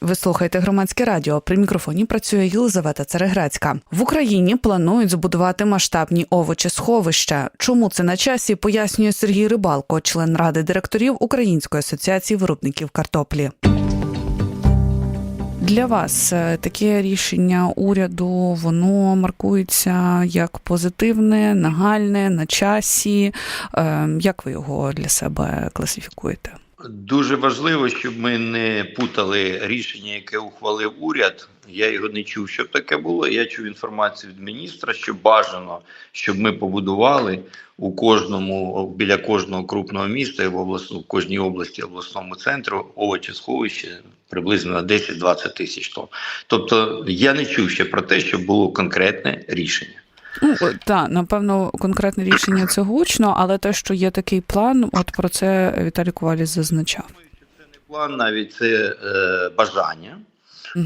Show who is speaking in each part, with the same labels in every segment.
Speaker 1: Ви слухаєте громадське радіо. При мікрофоні працює Єлизавета Цареграцька. В Україні планують збудувати масштабні овочесховища. Чому це на часі? Пояснює Сергій Рибалко, член ради директорів Української асоціації виробників картоплі. Для вас е, таке рішення уряду воно маркується як позитивне, нагальне, на часі. Е, Як ви його для себе класифікуєте?
Speaker 2: Дуже важливо, щоб ми не путали рішення, яке ухвалив уряд. Я його не чув, щоб таке було. Я чув інформацію від міністра, що бажано, щоб ми побудували у кожному біля кожного крупного міста в обласному в кожній області обласному центру овочесховище приблизно на 10-20 тисяч тонн. Тобто я не чув ще про те, що було конкретне рішення.
Speaker 1: Ну так, напевно, конкретне рішення це гучно, але те, що є такий план, от про це Віталій Коваліс зазначав.
Speaker 2: Це не план, навіть це е, бажання.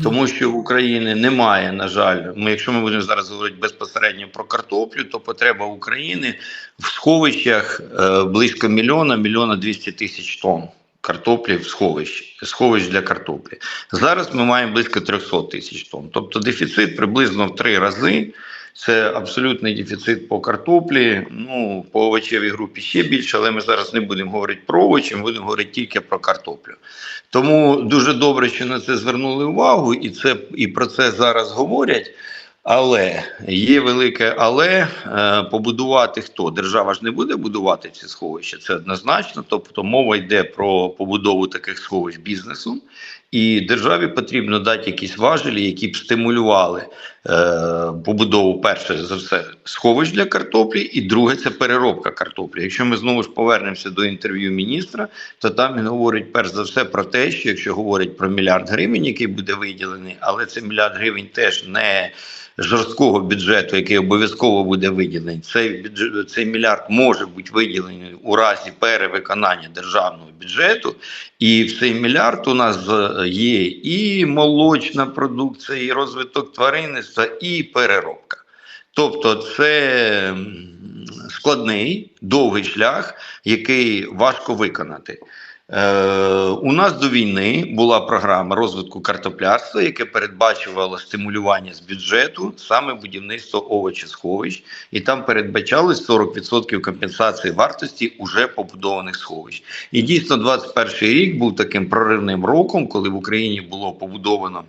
Speaker 2: Тому що в Україні немає, на жаль, ми, якщо ми будемо зараз говорити безпосередньо про картоплю, то потреба України в сховищах е, близько мільйона, мільйона двісті тисяч тонн картоплі в сховищ, сховищ для картоплі. Зараз ми маємо близько 300 тисяч тонн. Тобто дефіцит приблизно в три рази. Це абсолютний дефіцит по картоплі. Ну по овочевій групі ще більше, але ми зараз не будемо говорити про овочі, ми будемо говорити тільки про картоплю. Тому дуже добре, що на це звернули увагу, і це і про це зараз говорять. Але є велике, але е, побудувати хто держава ж не буде будувати ці сховища. Це однозначно. Тобто мова йде про побудову таких сховищ бізнесу, і державі потрібно дати якісь важелі, які б стимулювали е, побудову перше за все сховищ для картоплі, і друге це переробка картоплі. Якщо ми знову ж повернемося до інтерв'ю міністра, то там він говорить перш за все про те, що якщо говорять про мільярд гривень, який буде виділений, але це мільярд гривень теж не жорсткого бюджету, який обов'язково буде виділений, цей бюджет, цей мільярд може бути виділений у разі перевиконання державного бюджету. І в цей мільярд у нас є і молочна продукція, і розвиток тваринництва, і переробка. Тобто, це складний довгий шлях, який важко виконати. Е, у нас до війни була програма розвитку картоплярства, яке передбачувало стимулювання з бюджету саме будівництво овочесховищ, і там передбачалось 40% компенсації вартості уже побудованих сховищ. І дійсно, 21 рік був таким проривним роком, коли в Україні було побудовано.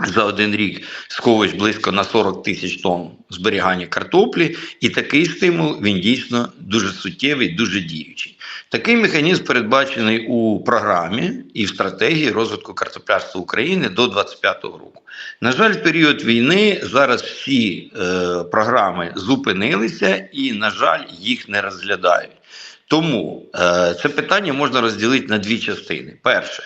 Speaker 2: За один рік сховищ близько на 40 тисяч тонн зберігання картоплі, і такий стимул він дійсно дуже суттєвий, дуже діючий. Такий механізм передбачений у програмі і в стратегії розвитку картоплярства України до 2025 року. На жаль, в період війни зараз всі е, програми зупинилися і, на жаль, їх не розглядають. Тому е, це питання можна розділити на дві частини. Перше,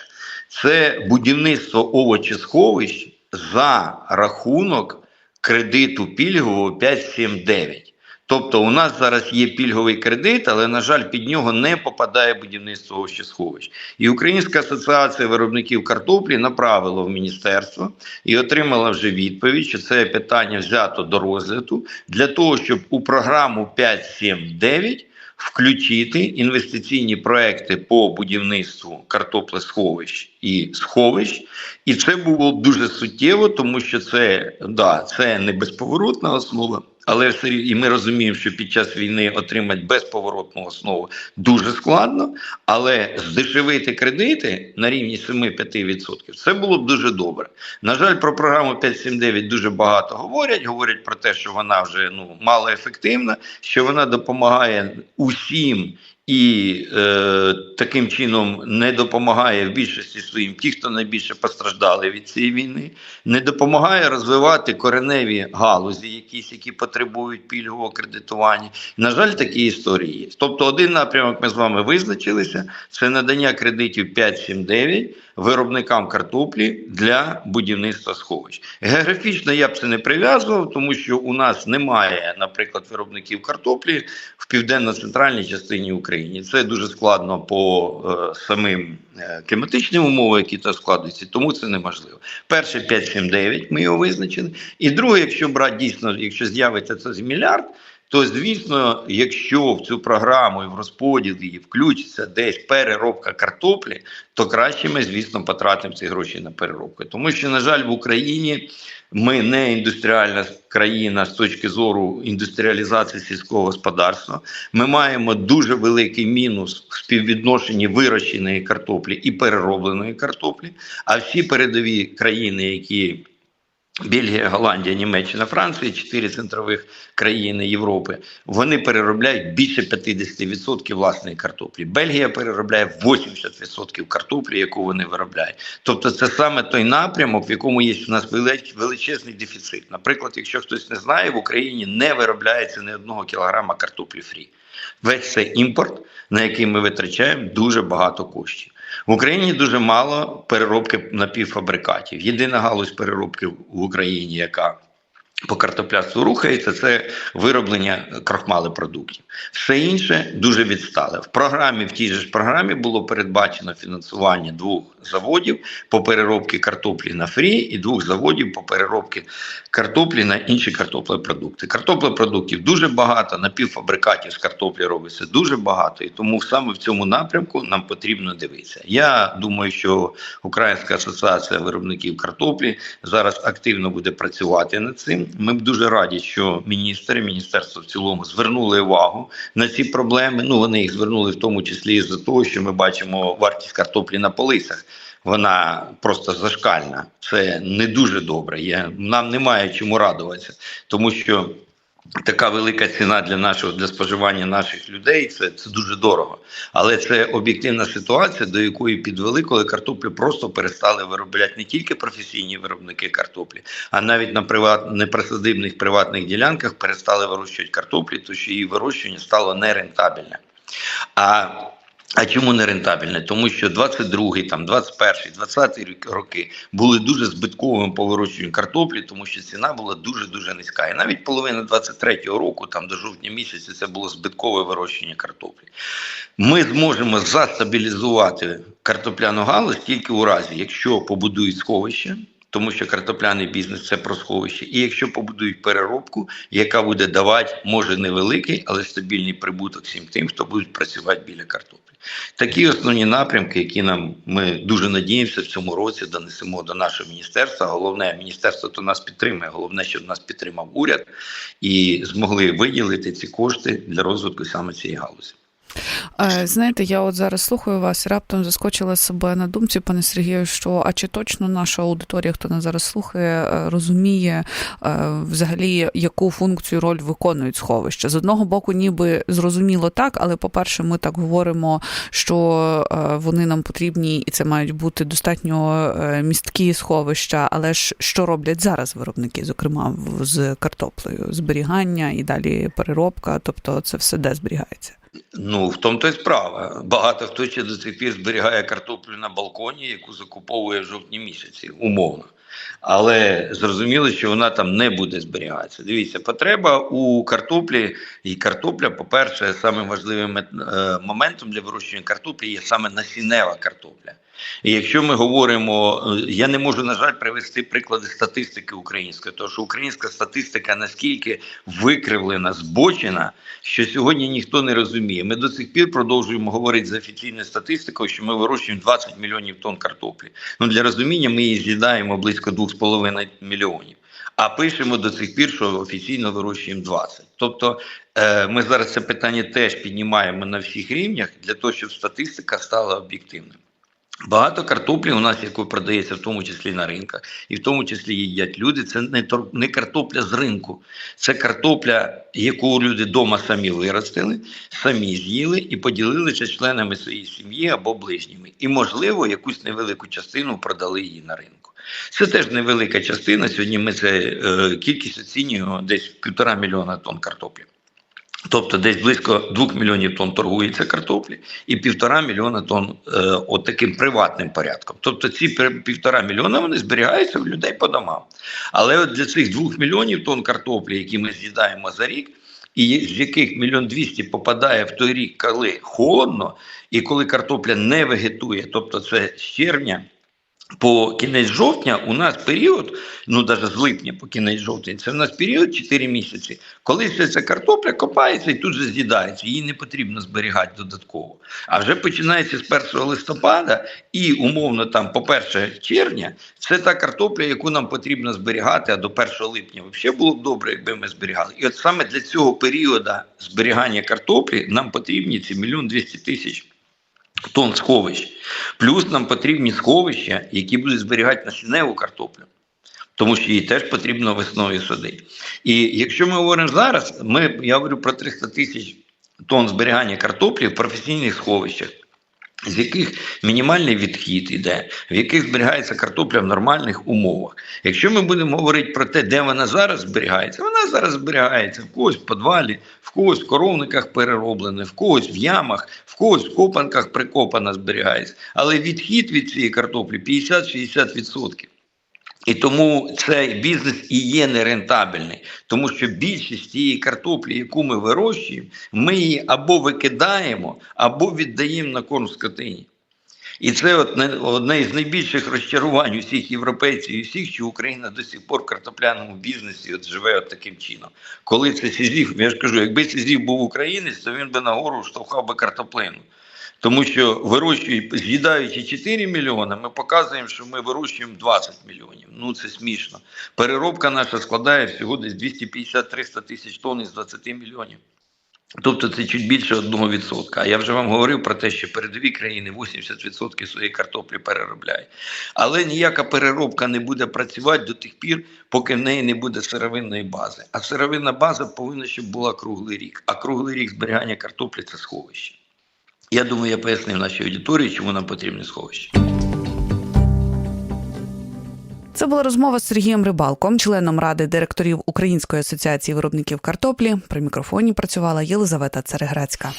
Speaker 2: це будівництво овочесховищ за рахунок кредиту пільгового 579. Тобто у нас зараз є пільговий кредит, але, на жаль, під нього не попадає будівництво овощесховищ. І Українська асоціація виробників картоплі направила в міністерство і отримала вже відповідь, що це питання взято до розгляду для того, щоб у програму 579 включити інвестиційні проекти по будівництву картоплесховищ і сховищ, і це було дуже суттєво, тому що це да, це не безповоротна основа. Але все і ми розуміємо, що під час війни отримати безповоротну основу дуже складно. Але здешевити кредити на рівні 7-5% це було б дуже добре. На жаль, про програму 579 дуже багато говорять. Говорять про те, що вона вже ну мало ефективна, що вона допомагає усім. І е, таким чином не допомагає в більшості своїм ті, хто найбільше постраждали від цієї війни, не допомагає розвивати кореневі галузі, якісь, які потребують пільгового кредитування. На жаль, такі історії є. Тобто, один напрямок ми з вами визначилися: це надання кредитів 5-7-9 виробникам картоплі для будівництва сховищ. Географічно я б це не прив'язував, тому що у нас немає, наприклад, виробників картоплі в південно-центральній частині України. Це дуже складно по е, самим е, кліматичним умовам, які там складуються, тому це неможливо. Перше 5-7-9 ми його визначили. І друге, якщо брати дійсно, якщо з'явиться це з мільярд. То звісно, якщо в цю програму і в розподіл її включиться десь переробка картоплі, то краще ми, звісно, потратимо ці гроші на переробку. Тому що, на жаль, в Україні ми не індустріальна країна з точки зору індустріалізації сільського господарства. Ми маємо дуже великий мінус в співвідношенні вирощеної картоплі і переробленої картоплі. А всі передові країни, які Бельгія, Голландія, Німеччина, Франція, чотири центрових країни Європи, вони переробляють більше 50% власної картоплі. Бельгія переробляє 80% картоплі, яку вони виробляють. Тобто, це саме той напрямок, в якому є у нас величезний дефіцит. Наприклад, якщо хтось не знає, в Україні не виробляється ні одного кілограма картоплі фрі. Весь це імпорт, на який ми витрачаємо дуже багато коштів. В Україні дуже мало переробки напівфабрикатів. Єдина галузь переробки в Україні, яка по картопляству рухається, це вироблення крохмали продуктів. Все інше дуже відстале. В програмі, в тій же ж програмі було передбачено фінансування двох заводів по переробці картоплі на фрі і двох заводів по переробці картоплі на інші картоплепродукти. Картоплепродуктів дуже багато, напівфабрикатів з картоплі робиться дуже багато, і тому саме в цьому напрямку нам потрібно дивитися. Я думаю, що Українська асоціація виробників картоплі зараз активно буде працювати над цим. Ми б дуже раді, що міністри, міністерство в цілому звернули увагу на ці проблеми. Ну вони їх звернули в тому числі і за того, що ми бачимо вартість картоплі на полицях. Вона просто зашкальна. Це не дуже добре. Я, нам немає чому радуватися, тому що така велика ціна для нашого для споживання наших людей це, це дуже дорого. Але це об'єктивна ситуація, до якої підвели, коли картоплю просто перестали виробляти не тільки професійні виробники картоплі, а навіть на приват неприсадибних приватних ділянках перестали вирощувати картоплі, тому що її вирощування стало нерентабельне. А а чому не рентабельне? Тому що 22-й, там 21-й, 20-й рік- роки були дуже збитковими по вирощуванню картоплі, тому що ціна була дуже дуже низька. І навіть половина 23-го року, там до жовтня місяця, це було збиткове вирощення картоплі. Ми зможемо застабілізувати картопляну галузь тільки у разі, якщо побудують сховище. Тому що картопляний бізнес це про сховище, і якщо побудують переробку, яка буде давати, може невеликий, але стабільний прибуток всім тим, хто буде працювати біля картоплі. Такі основні напрямки, які нам ми дуже надіємося в цьому році донесемо до нашого міністерства. Головне, міністерство то нас підтримує. Головне, щоб нас підтримав уряд і змогли виділити ці кошти для розвитку саме цієї галузі.
Speaker 1: Е, Знаєте, я от зараз слухаю вас раптом заскочила себе на думці, пане Сергію, що а чи точно наша аудиторія, хто нас зараз слухає, е, розуміє е, взагалі, яку функцію роль виконують сховища? З одного боку, ніби зрозуміло так, але по-перше, ми так говоримо, що вони нам потрібні, і це мають бути достатньо місткі сховища. Але ж що роблять зараз виробники, зокрема з картоплею? Зберігання і далі переробка, тобто це все де зберігається?
Speaker 2: Ну, в тому то й справа. Багато хто ще до цих пір зберігає картоплю на балконі, яку закуповує в жовтні місяці, умовно. Але зрозуміло, що вона там не буде зберігатися. Дивіться, потреба у картоплі і картопля, по-перше, самим важливим е, моментом для вирощування картоплі є саме насінева картопля. І якщо ми говоримо, е, я не можу, на жаль, привести приклади статистики української, тому що українська статистика наскільки викривлена, збочена, що сьогодні ніхто не розуміє. Ми до сих пір продовжуємо говорити за офіційною статистикою, що ми вирощуємо 20 мільйонів тонн картоплі. Ну для розуміння ми її з'їдаємо близько 2,5 мільйонів. А пишемо до цих пір, що офіційно вирощуємо 20. Тобто е, ми зараз це питання теж піднімаємо на всіх рівнях для того, щоб статистика стала об'єктивною. Багато картоплі у нас, яку продається в тому числі на ринках, і в тому числі їдять люди. Це не не картопля з ринку, це картопля, яку люди вдома самі виростили, самі з'їли і поділилися членами своєї сім'ї або ближніми. І, можливо, якусь невелику частину продали її на ринку. Це теж невелика частина. Сьогодні ми це е, кількість оцінюємо десь півтора мільйона тонн картоплі. Тобто десь близько 2 мільйонів тонн торгується картоплі і півтора мільйона тонн е, от таким приватним порядком. Тобто ці півтора мільйона вони зберігаються в людей по домам. Але от для цих 2 мільйонів тонн картоплі, які ми з'їдаємо за рік, і з яких мільйон двісті попадає в той рік, коли холодно, і коли картопля не вегетує, тобто це з червня по кінець жовтня у нас період, ну навіть з липня по кінець жовтня, це у нас період 4 місяці, коли все ця картопля копається і тут же з'їдається. Її не потрібно зберігати додатково. А вже починається з 1 листопада і умовно там по 1 червня це та картопля, яку нам потрібно зберігати, а до 1 липня взагалі було б добре, якби ми зберігали. І от саме для цього періоду зберігання картоплі нам потрібні ці мільйон 200 тисяч тонн сховищ. Плюс нам потрібні сховища, які будуть зберігати насінневу картоплю, тому що її теж потрібно весною садити. І якщо ми говоримо зараз, ми, я говорю про 300 тисяч тонн зберігання картоплі в професійних сховищах. З яких мінімальний відхід іде, в яких зберігається картопля в нормальних умовах. Якщо ми будемо говорити про те, де вона зараз зберігається, вона зараз зберігається в когось в подвалі, в когось в коровниках перероблене, в когось в ямах, в когось в копанках прикопана зберігається. Але відхід від цієї картоплі 50-60%. І тому цей бізнес і є нерентабельний, тому що більшість тієї картоплі, яку ми вирощуємо, ми її або викидаємо, або віддаємо на корм скотині. І це одне із найбільших розчарувань усіх європейців і всіх, що Україна до сих пор в картопляному бізнесі от живе от таким чином. Коли це Сізів, я ж кажу, якби Сізів був українець, то він би нагору штовхав би картоплину. Тому що вирощують, з'їдаючи 4 мільйони, ми показуємо, що ми вирощуємо 20 мільйонів. Ну це смішно. Переробка наша складає всього десь 250-300 тисяч тонн із 20 мільйонів. Тобто це чуть більше 1%. А я вже вам говорив про те, що передові країни 80% своєї картоплі переробляють. Але ніяка переробка не буде працювати до тих пір, поки в неї не буде сировинної бази. А сировинна база повинна, щоб була круглий рік. А круглий рік зберігання картоплі це сховище. Я думаю, я пояснив нашій аудиторії, чому нам потрібні сховище.
Speaker 1: Це була розмова з Сергієм Рибалком, членом ради директорів Української асоціації виробників картоплі. При мікрофоні працювала Єлизавета Цареграцька.